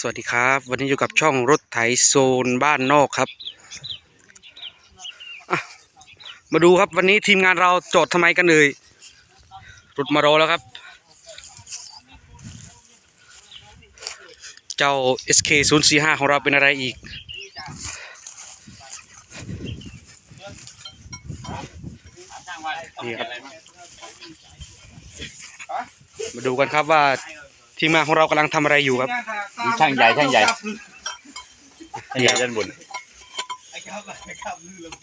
สวัสดีครับ วันนี้อยู่กับช่องรถไถโซนบ้านนอกครับ มาดูครับวันนี้ทีมงานเราจอดทำไมกันเลยรถมารอแล้วครับ เจ้า SK 0 4 5ของเราเป็นอะไรอีก นี่ครับ มาดูกันครับว่า ทีมงานของเรากำลังทำอะไรอยู่ครับมีช่างใหญ่ช่างใหญ่ช่างใหญ่ด้านบน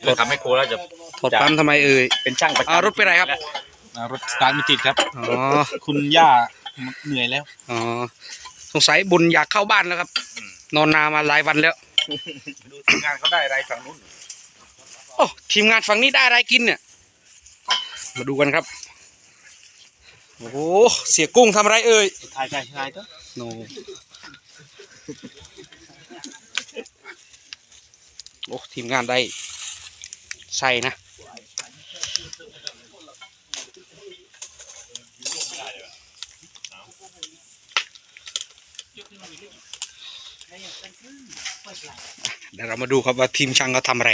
เราทำให้โคแล้วจะถอดปั๊มทำไมเอ่ยเป็นช่างประอ่ารถจำเป็นไรครับอ่ารถสตาร์ทไม่ติดครับอ๋อคุณย่าเหนื่อยแล้วอ๋อสงสัยบุญอยากเข้าบ้านแล้วครับ นอนนามาหลายวันแล้วดูทีมงานเขาได้อะไรฝั่งนู้นโอ้ทีมงานฝั่งนี้ได้อะไรกินเนี่ย มาดูกันครับ โอ้โหเสียกุ้งทำอะไรเอ่ยใช่ใช่ใช่ตัวโนโอ้ทีมงานได้ใส่นะเดี๋ยวเรามาดูครับว่าทีมช่างเขาทำอะไร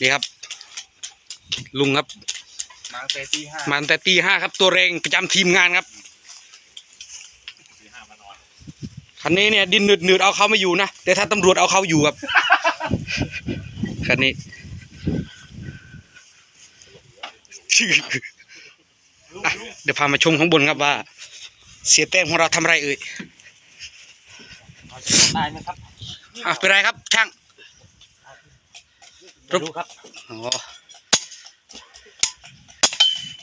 นี่ครับ ลุงครับ มาเซตี้ห้ามาตั้งแต่ตีห้าครับ ตัวเร่งประจำทีมงานครับคันนี้เนี่ยดินหนืดหนืดๆเอาเขาไม่อยู่นะ แต่ถ้าตำรวจเอาเขาอยู่ครับ คันนี้ อะเดี๋ยวพามาชมข้างบนครับว่า เสียแต้มของเราทำอะไรเอ่ยได้ไหมครับอะเป็นไรครับช่าง ดูครับ อ๋อ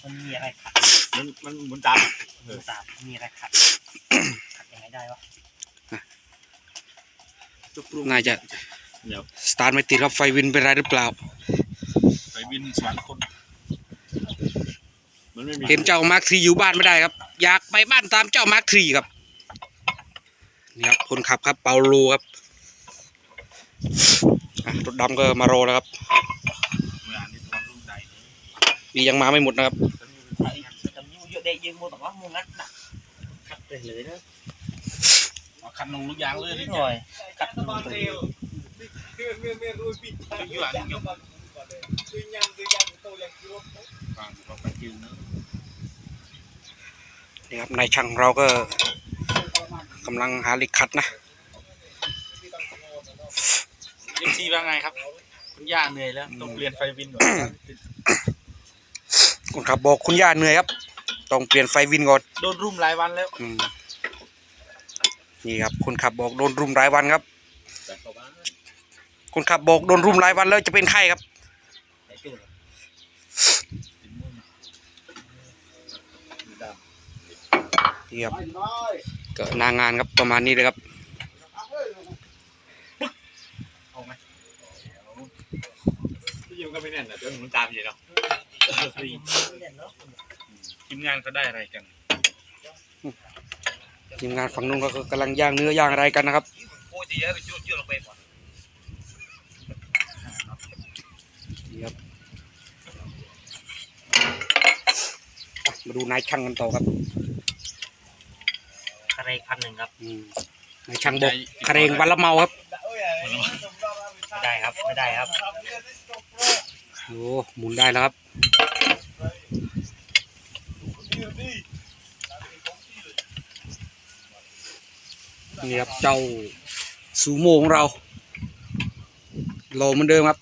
มันมีอะไรขัดมันมันหมุนตามหมุนตามมีอะไรขัดขัดยังไงได้วะน่าจะเดี๋ยวสตาร์ทไม่ติดครับไฟวินเป็นไรหรือเปล่า ไปวินสวรรคตมันไม่มีเห็นเจ้ามาร์คทรีอยู่บ้านไม่ได้ครับ อยากไปบ้านตามเจ้ามาร์คทรีครับนี่ครับคนขับครับเปาโลครับอะรถดำก็มารอแล้วครับ เมื่ออ่านนี่ตอนรุ่นใดนี่ยังมาไม่หมดนะครับไอ้ จำยูเยอะได้ยิงมัวแต่ว่ามัวงัดหนักขัดไปเลยนะเอาคันลงลูกยางเลยนินี่ดหน่อยขัดลงไปอยู่อ่านยกฟังเราไปกินนะนี่ครับนายช่างเราก็กำลังหาเหล็กขัดนะ เอ็มซีว่าไงครับ คุณย่าเหนื่อยแล้ว ต้องเปลี่ยนไฟวินก่อนคนขับบอกคุณย่าเหนื่อยครับ ต้องเปลี่ยนไฟวินก่อนโดนรุมหลายวันแล้วอืมนี่ครับคนขับบอกโดนรุมรายวันครับแต่เขาบ้านคนขับบอกโดนรุมรายวันแล้วจะเป็นไข้ครับไอ้จุ๊นี่ครับก็หนางานครับประมาณนี้เลยครับเอาไหมพี่ยิงก็ไม่แน่นนะเดี๋ยวหมุนตามอยู่เนาะ ทีมงานเขาได้อะไรกันทีมงานฝั่งนู้นก็กำลังย่างเนื้อย่างอะไรกันนะครับโอ้ยเยอะไปจุดจุดลงไปหมดนี่ครับอะมาดูนายช่างกันต่อครับอะไรพันหนึ่งครับอืมนายช่างบอกคาเรงวันละเมาครับไม่ได้ครับไม่ได้ครับโอ้หมุนได้แล้วครับ นี่ครับเจ้าสูโมของเราโลเหมือนเดิมครับ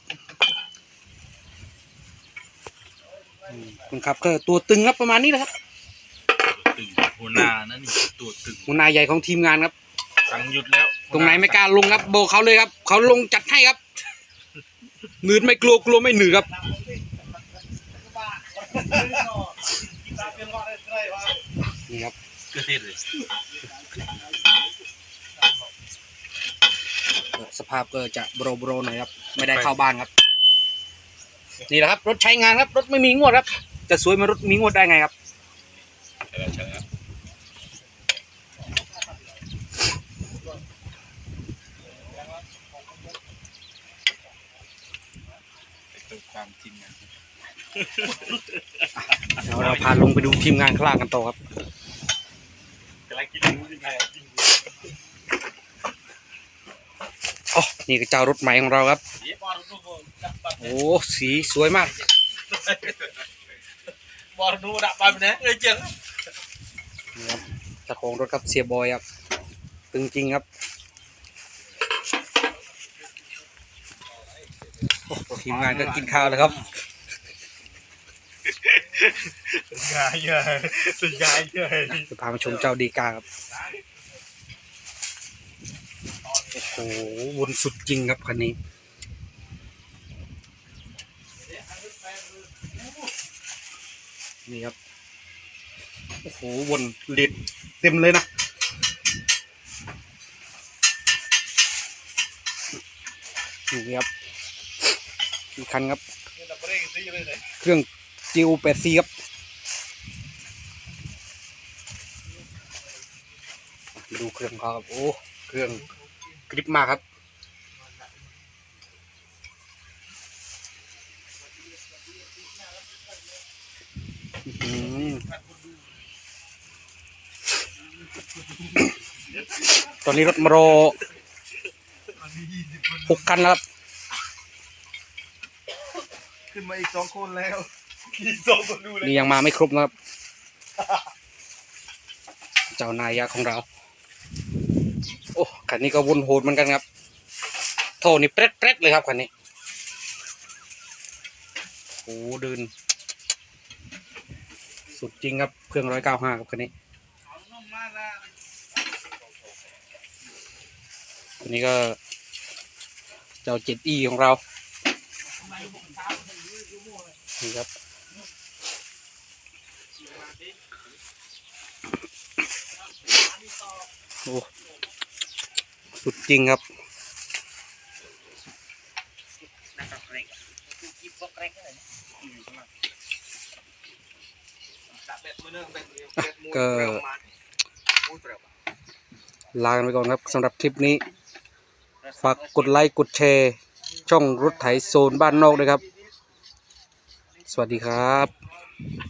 อืมคนขับก็ตัวตึงครับประมาณนี้นะครับตึงหัวหน้านั่นนี่ตัวตึงหัวหน้าใหญ่ของทีมงานครับสั่งหยุดแล้ว ตรงไหนไม่กล้าลงครับ โบกเขาเลยครับ เขาลงจัดให้ครับหนืดไม่กลัวกลัวไม่หนืดครับ นี่ครับเกิดเหตุเลยสภาพก็จะโบรโบรหน่อยครับ ไม่ได้เข้าบ้านครับ นี่แหละครับ รถใช้งานครับ รถไม่มีงวดครับ จะสวยมารถมีงวดได้ไงครับใช่แล้วใช่แล้วตัวความจริงนะเดี๋ยวเราพาลงไปดูทีมงานข้างล่างกันต่อครับ กำลังกินยังไงกิน นี่ก็เจ้ารถใหม่ของเราครับเดี๋ยวบอลดูดับบัตรโอ้สีสวยมากบอลดูดับบัตรนะเอ้ยเจ๋งนี่ครับเจ้าของรถครับเสียบอยครับตึงจริงครับโอ้ทีมงานก็กินข้าวแล้วครับง่ายเลยง่ายเลยจะพามาชมเจ้าดีกาครับโอ้โหวนสุดจริงครับคันนี้นี่ครับโอ้โหวนเลดเต็มเลยนะนี่ครับอีกคันครับ เครื่องจิวแปดซีครับดูเครื่องครับโอ้เครื่อง กริปมากครับอื้อหือตอนนี้รถมารอหกคันแล้วครับ ขึ้นมาอีกสองคนแล้วอีกสองคนดูเลยนี่ยังมาไม่ครบนะครับ เจ้านายยักษ์ของเราโอ้ คันนี้ก็วนโหดเหมือนกันครับโทนี่เปรดเปรดเลยครับคันนี้โอ้เดิน สุดจริงครับเครื่องร้อยเก้าห้าครับคันนี้คันนี้ก็ เจ้าเจ็ดอีของเรานี่ครับโอ้ สุดจริงครับก็ลยก็ลากันไปก่อนครับสำหรับคลิปนี้ ฝากกดไลค์ กดแชร์ ช่องรถไถโซนบ้านนอกด้วยครับ สวัสดีครับ